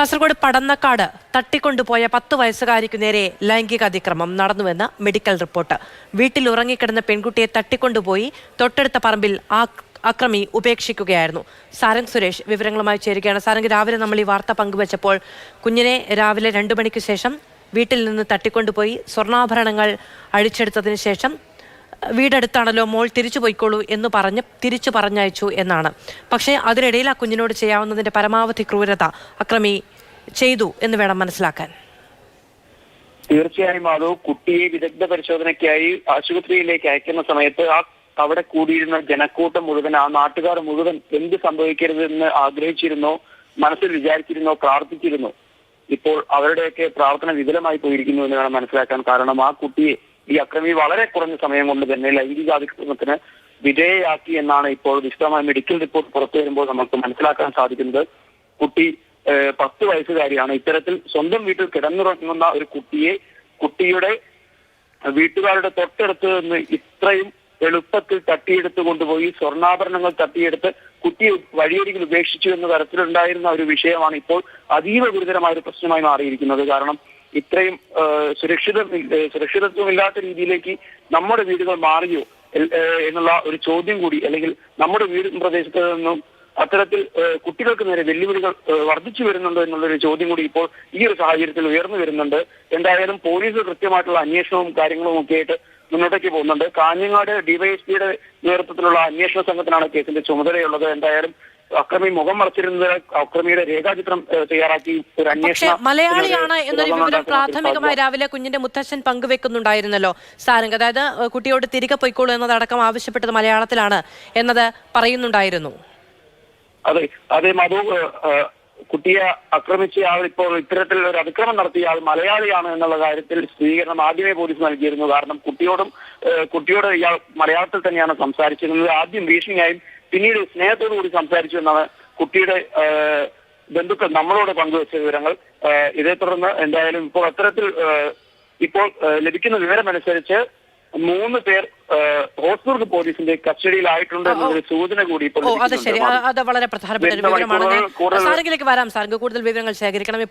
കാസർഗോഡ് പടന്നക്കാട് തട്ടിക്കൊണ്ടുപോയ പത്ത് വയസ്സുകാരിക്കു നേരെ ലൈംഗിക അതിക്രമം നടന്നുവെന്ന് മെഡിക്കൽ റിപ്പോർട്ട്. വീട്ടിൽ ഉറങ്ങിക്കിടന്ന പെൺകുട്ടിയെ തട്ടിക്കൊണ്ടുപോയി തൊട്ടടുത്ത പറമ്പിൽ അക്രമി ഉപേക്ഷിക്കുകയായിരുന്നു. സാരംഗ് സുരേഷ് വിവരങ്ങളുമായി ചേരുകയാണ്. സാരംഗ് രാവിലെ നമ്മൾ ഈ വാർത്ത പങ്കുവച്ചപ്പോൾ കുഞ്ഞിനെ രാവിലെ രണ്ടു മണിക്ക് ശേഷം വീട്ടിൽ നിന്ന് തട്ടിക്കൊണ്ടുപോയി സ്വർണാഭരണങ്ങൾ അഴിച്ചെടുത്തതിന് ശേഷം വീടടുത്താണല്ലോ മോൾ തിരിച്ചു പോയിക്കോളൂ എന്ന് പറഞ്ഞ് തിരിച്ചു പറഞ്ഞയച്ചു എന്നാണ്. പക്ഷേ അതിനിടയിൽ ആ കുഞ്ഞിനോട് ചെയ്യാവുന്നതിന്റെ പരമാവധി ക്രൂരത അക്രമി ചെയ്തു എന്ന് വേണം മനസ്സിലാക്കാൻ. തീർച്ചയായും മാധവ് കുട്ടിയെ വിദഗ്ധ പരിശോധനയ്ക്കായി ആശുപത്രിയിലേക്ക് അയക്കുന്ന സമയത്ത് ആ അവിടെ കൂടിയിരുന്ന ജനക്കൂട്ടം മുഴുവൻ ആ നാട്ടുകാർ മുഴുവൻ എന്ത് സംഭവിക്കരുതെന്ന് ആഗ്രഹിച്ചിരുന്നോ മനസ്സിൽ വിചാരിച്ചിരുന്നോ പ്രാർത്ഥിച്ചിരുന്നോ ഇപ്പോൾ അവരുടെയൊക്കെ പ്രാർത്ഥന വിപുലമായി പോയിരിക്കുന്നു എന്ന് വേണം മനസ്സിലാക്കാൻ. കാരണം ആ കുട്ടിയെ ഈ അക്രമി വളരെ കുറഞ്ഞ സമയം കൊണ്ട് തന്നെ ലൈംഗിക അതിക്രമത്തിന് വിധേയയാക്കി എന്നാണ് ഇപ്പോൾ വിശദമായ മെഡിക്കൽ റിപ്പോർട്ട് പുറത്തു വരുമ്പോൾ നമുക്ക് മനസ്സിലാക്കാൻ സാധിക്കുന്നത്. കുട്ടി പത്ത് വയസ്സുകാരിയാണ്. ഇത്തരത്തിൽ സ്വന്തം വീട്ടിൽ കിടന്നുറങ്ങുന്ന ഒരു കുട്ടിയെ കുട്ടിയുടെ വീട്ടുകാരുടെ തൊട്ടടുത്ത് നിന്ന് ഇത്രയും എളുപ്പത്തിൽ തട്ടിയെടുത്ത് കൊണ്ടുപോയി സ്വർണാഭരണങ്ങൾ തട്ടിയെടുത്ത് കുട്ടിയെ വഴിയരികിൽ ഉപേക്ഷിച്ചു എന്ന തരത്തിലുണ്ടായിരുന്ന ഒരു വിഷയമാണ് ഇപ്പോൾ അതീവ ഗുരുതരമായ ഒരു പ്രശ്നമായി മാറിയിരിക്കുന്നത്. കാരണം ഇത്രയും സുരക്ഷിത സുരക്ഷിതത്വമില്ലാത്ത രീതിയിലേക്ക് നമ്മുടെ വീടുകൾ മാറിയോ എന്നുള്ള ഒരു ചോദ്യം കൂടി അല്ലെങ്കിൽ നമ്മുടെ വീട് പ്രദേശത്ത് നിന്നും അത്തരത്തിൽ കുട്ടികൾക്ക് നേരെ വെല്ലുവിളികൾ വർദ്ധിച്ചു വരുന്നുണ്ടോ എന്നുള്ളൊരു ചോദ്യം കൂടി ഇപ്പോൾ ഈ ഒരു സാഹചര്യത്തിൽ ഉയർന്നു വരുന്നുണ്ട്. എന്തായാലും പോലീസ് കൃത്യമായിട്ടുള്ള അന്വേഷണവും കാര്യങ്ങളും ഒക്കെ ആയിട്ട് മുന്നോട്ടേക്ക് പോകുന്നുണ്ട്. കാഞ്ഞങ്ങാട് ഡിവൈഎസ്പിയുടെ നേതൃത്വത്തിലുള്ള അന്വേഷണ സംഘത്തിനാണ് കേസിന്റെ ചുമതലയുള്ളത്. എന്തായാലും അക്രമി മുഖം മറച്ചിരുന്നത് അക്രമിയുടെ രേഖാചിത്രം തയ്യാറാക്കി ഒരു അന്വേഷണം മലയാളിയാണ് എന്നൊരു വിവരം പ്രാഥമികമായി രാവിലെ കുഞ്ഞിന്റെ മുത്തശ്ശൻ പങ്കുവെക്കുന്നുണ്ടായിരുന്നല്ലോ. സാരംഗ് അതായത് കുട്ടിയോട് തിരികെ പോയിക്കോളൂ എന്നതടക്കം ആവശ്യപ്പെട്ടത് മലയാളത്തിലാണ് എന്നത് പറയുന്നുണ്ടായിരുന്നു. അതെ അതെ മധു കുട്ടിയെ ആക്രമിച്ച ആൾ ഇപ്പോൾ ഇത്തരത്തിൽ ഒരു അതിക്രമം നടത്തിയ ആൾ മലയാളിയാണ് എന്നുള്ള കാര്യത്തിൽ സ്ഥിരീകരണം ആദ്യമേ പോലീസ് നൽകിയിരുന്നു. കാരണം കുട്ടിയോടും കുട്ടിയോട് ഇയാൾ മലയാളത്തിൽ തന്നെയാണ് സംസാരിച്ചിരുന്നത്. ആദ്യം ഭീഷണിയായും പിന്നീട് സ്നേഹത്തോടു കൂടി സംസാരിച്ചു എന്നാണ് കുട്ടിയുടെ ബന്ധുക്കൾ നമ്മളോട് പങ്കുവച്ച വിവരങ്ങൾ. ഇതേ തുടർന്ന് എന്തായാലും ഇപ്പോൾ അത്തരത്തിൽ ഇപ്പോൾ ലഭിക്കുന്ന വിവരമനുസരിച്ച് മൂന്ന് പേർ ഹോസ്ദുർഗ് പോലീസിന്റെ കസ്റ്റഡിയിലായിട്ടുണ്ട് എന്നൊരു സൂചന കൂടി ഇപ്പോൾ അത് ശരി. അത് വളരെ പ്രധാനപ്പെട്ട ഒരു വിവരമാണ്. വരാം. കൂടുതൽ വിവരങ്ങൾ ശേഖരിക്കണം. ഇപ്പോൾ